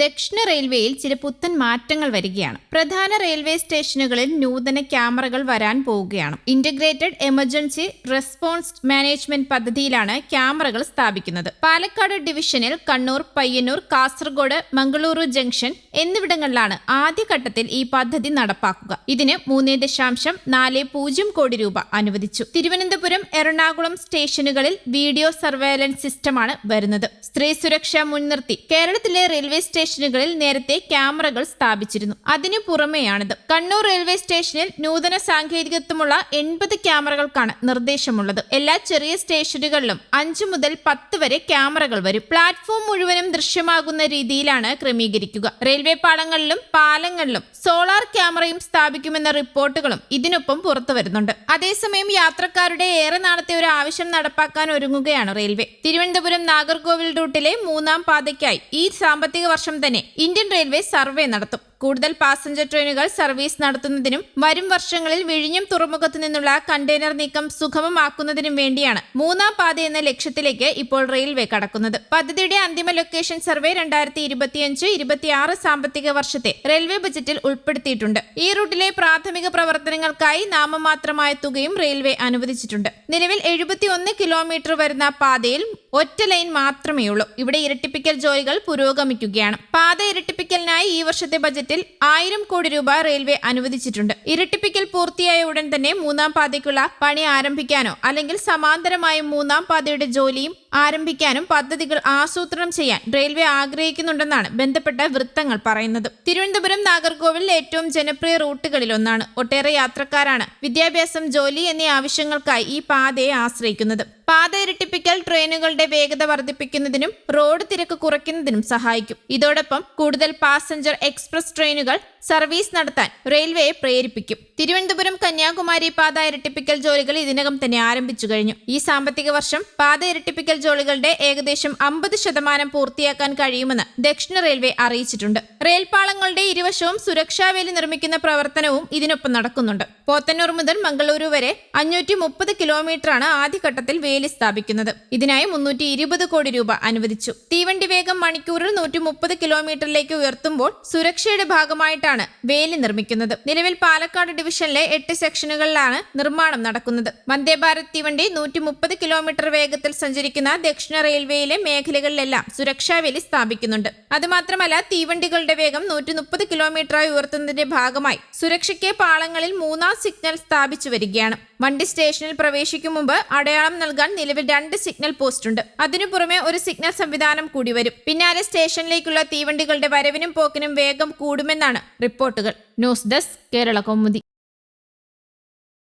ദക്ഷിണ റെയിൽവേയിൽ ചില പുത്തൻ മാറ്റങ്ങൾ വരികയാണ്. പ്രധാന റെയിൽവേ സ്റ്റേഷനുകളിൽ നൂതന ക്യാമറകൾ വരാൻ പോവുകയാണ്. ഇന്റഗ്രേറ്റഡ് എമർജൻസി റെസ്പോൺസ് മാനേജ്മെന്റ് പദ്ധതിയിലാണ് ക്യാമറകൾ സ്ഥാപിക്കുന്നത്. പാലക്കാട് ഡിവിഷനിൽ കണ്ണൂർ പയ്യന്നൂർ കാസർഗോഡ് മംഗളൂരു ജംഗ്ഷൻ എന്നിവിടങ്ങളിലാണ് ആദ്യഘട്ടത്തിൽ ഈ പദ്ധതി നടപ്പാക്കുക. ഇതിന് മൂന്ന് ദശാംശം നാല് പൂജ്യം കോടി രൂപ അനുവദിച്ചു. തിരുവനന്തപുരം എറണാകുളം സ്റ്റേഷനുകളിൽ വീഡിയോ സർവേലൻസ് സിസ്റ്റമാണ് വരുന്നത്. സ്ത്രീ സുരക്ഷ മുൻനിർത്തി കേരളത്തിലെ റെയിൽവേ സ്റ്റേഷനുകളിൽ നേരത്തെ ക്യാമറകൾ സ്ഥാപിച്ചിരുന്നു. അതിനു പുറമെയാണിത്. കണ്ണൂർ റെയിൽവേ സ്റ്റേഷനിൽ നൂതന സാങ്കേതികത്വമുള്ള എൺപത് ക്യാമറകൾക്കാണ് നിർദ്ദേശമുള്ളത്. എല്ലാ ചെറിയ സ്റ്റേഷനുകളിലും അഞ്ചു മുതൽ പത്ത് വരെ ക്യാമറകൾ വരും. പ്ലാറ്റ്ഫോം മുഴുവനും ദൃശ്യമാകുന്ന രീതിയിലാണ് ക്രമീകരിക്കുക. റെയിൽവേ പാളങ്ങളിലും പാലങ്ങളിലും സോളാർ ക്യാമറയും സ്ഥാപിക്കുമെന്ന റിപ്പോർട്ടുകളും ഇതിനൊപ്പം പുറത്തു വരുന്നുണ്ട്. അതേസമയം യാത്രക്കാരുടെ ഏറെ നാളത്തെ ഒരു ആവശ്യം നടപ്പാക്കാൻ ഒരുങ്ങുകയാണ് റെയിൽവേ. തിരുവനന്തപുരം നാഗർകോവിൽ റൂട്ടിലെ മൂന്നാം പാതയ്ക്കായി ഈ സാമ്പത്തിക വർഷം തന്നെ ഇന്ത്യൻ റെയിൽവേ സർവേ നടത്തും. കൂടുതൽ പാസഞ്ചർ ട്രെയിനുകൾ സർവീസ് നടത്തുന്നതിനും വരും വർഷങ്ങളിൽ വിഴിഞ്ഞം തുറമുഖത്തു നിന്നുള്ള കണ്ടെയ്നർ നീക്കം സുഗമമാക്കുന്നതിനും വേണ്ടിയാണ് മൂന്നാം പാത എന്ന ലക്ഷ്യത്തിലേക്ക് ഇപ്പോൾ റെയിൽവേ കടക്കുന്നത്. പദ്ധതിയുടെ അന്തിമ ലൊക്കേഷൻ സർവേ രണ്ടായിരത്തി ഇരുപത്തിയഞ്ച് ഇരുപത്തിയാറ് സാമ്പത്തിക വർഷത്തെ റെയിൽവേ ബജറ്റിൽ ഉൾപ്പെടുത്തിയിട്ടുണ്ട്. ഈ റൂട്ടിലെ പ്രാഥമിക പ്രവർത്തനങ്ങൾക്കായി നാമമാത്രമായ തുകയും റെയിൽവേ അനുവദിച്ചിട്ടുണ്ട്. നിലവിൽ എഴുപത്തിയൊന്ന് കിലോമീറ്റർ വരുന്ന പാതയിൽ ഒറ്റ ലൈൻ മാത്രമേ ഉള്ളൂ ഇവിടെ ഇരട്ടിപ്പിക്കൽ ജോലികൾ പുരോഗമിക്കുകയാണ്. പാത ഇരട്ടിപ്പിക്കലിനായി ഈ വർഷത്തെ ബജറ്റിൽ ആയിരം കോടി രൂപ റെയിൽവേ അനുവദിച്ചിട്ടുണ്ട്. ഇരട്ടിപ്പിക്കൽ പൂർത്തിയായ ഉടൻ തന്നെ മൂന്നാം പാതയ്ക്കുള്ള പണി ആരംഭിക്കാനോ അല്ലെങ്കിൽ സമാന്തരമായി മൂന്നാം പാതയുടെ ജോലിയും ആരംഭിക്കാനും പദ്ധതികൾ ആസൂത്രണം ചെയ്യാൻ റെയിൽവേ ആഗ്രഹിക്കുന്നുണ്ടെന്നാണ് ബന്ധപ്പെട്ട വൃത്തങ്ങൾ പറയുന്നത്. തിരുവനന്തപുരം നാഗർകോവിൽ ഏറ്റവും ജനപ്രിയ റൂട്ടുകളിൽ ഒന്നാണ്. ഒട്ടേറെ യാത്രക്കാരാണ് വിദ്യാഭ്യാസം ജോലി എന്നീ ആവശ്യങ്ങൾക്കായി ഈ പാതയെ ആശ്രയിക്കുന്നത്. പാത ഇരട്ടിപ്പിക്കൽ ട്രെയിനുകളുടെ വേഗത വർദ്ധിപ്പിക്കുന്നതിനും റോഡ് തിരക്ക് കുറയ്ക്കുന്നതിനും സഹായിക്കും. ഇതോടൊപ്പം കൂടുതൽ പാസഞ്ചർ എക്സ്പ്രസ് ട്രെയിനുകൾ സർവീസ് നടത്താൻ റെയിൽവേയെ പ്രേരിപ്പിക്കും. തിരുവനന്തപുരം കന്യാകുമാരി പാത ഇരട്ടിപ്പിക്കൽ ജോലികൾ ഇതിനകം തന്നെ ആരംഭിച്ചു കഴിഞ്ഞു. ഈ സാമ്പത്തിക വർഷം പാത ഇരട്ടിപ്പിക്കൽ ജോലികളുടെ ഏകദേശം അമ്പത് ശതമാനം പൂർത്തിയാക്കാൻ കഴിയുമെന്ന് ദക്ഷിണ റെയിൽവേ അറിയിച്ചിട്ടുണ്ട്. റെയിൽപാളങ്ങളുടെ ഇരുവശവും സുരക്ഷാവേലി നിർമ്മിക്കുന്ന പ്രവർത്തനവും ഇതിനൊപ്പം നടക്കുന്നുണ്ട്. പോത്തന്നൂർ മുതൽ മംഗളൂരു വരെ അഞ്ഞൂറ്റി മുപ്പത് കിലോമീറ്ററാണ് ആദ്യഘട്ടത്തിൽ വേലി സ്ഥാപിക്കുന്നത്. ഇതിനായി മുന്നൂറ്റി ഇരുപത് കോടി രൂപ അനുവദിച്ചു. തീവണ്ടി വേഗം മണിക്കൂറിൽ നൂറ്റി മുപ്പത് കിലോമീറ്ററിലേക്ക് ഉയർത്തുമ്പോൾ സുരക്ഷയുടെ ഭാഗമായിട്ടാണ് വേലി നിർമ്മിക്കുന്നത്. നിലവിൽ പാലക്കാട് ഡിവിഷനിലെ എട്ട് സെക്ഷനുകളിലാണ് നിർമ്മാണം നടക്കുന്നത്. വന്ദേ ഭാരത് തീവണ്ടി നൂറ്റി മുപ്പത് കിലോമീറ്റർ വേഗത്തിൽ സഞ്ചരിക്കുന്ന ദക്ഷിണ റെയിൽവേയിലെ മേഖലകളിലെല്ലാം സുരക്ഷാ വേലി സ്ഥാപിക്കുന്നുണ്ട്. അതുമാത്രമല്ല തീവണ്ടികളുടെ വേഗം നൂറ്റി മുപ്പത് കിലോമീറ്ററായി ഉയർത്തുന്നതിന്റെ ഭാഗമായി സുരക്ഷയ്ക്ക് പാളങ്ങളിൽ മൂന്നാം സിഗ്നൽ സ്ഥാപിച്ചു വരികയാണ്. വണ്ടി സ്റ്റേഷനിൽ പ്രവേശിക്കും മുമ്പ് അടയാളം നൽകാൻ നിലവിൽ രണ്ട് സിഗ്നൽ പോസ്റ്റ് ഉണ്ട്. അതിനു പുറമെ ഒരു സിഗ്നൽ സംവിധാനം കൂടി വരും. പിന്നാലെ സ്റ്റേഷനിലേക്കുള്ള തീവണ്ടികളുടെ വരവിനും പോക്കിനും വേഗം കൂടുമെന്നാണ് റിപ്പോർട്ടുകൾ. News desk Kerala Kaumudi.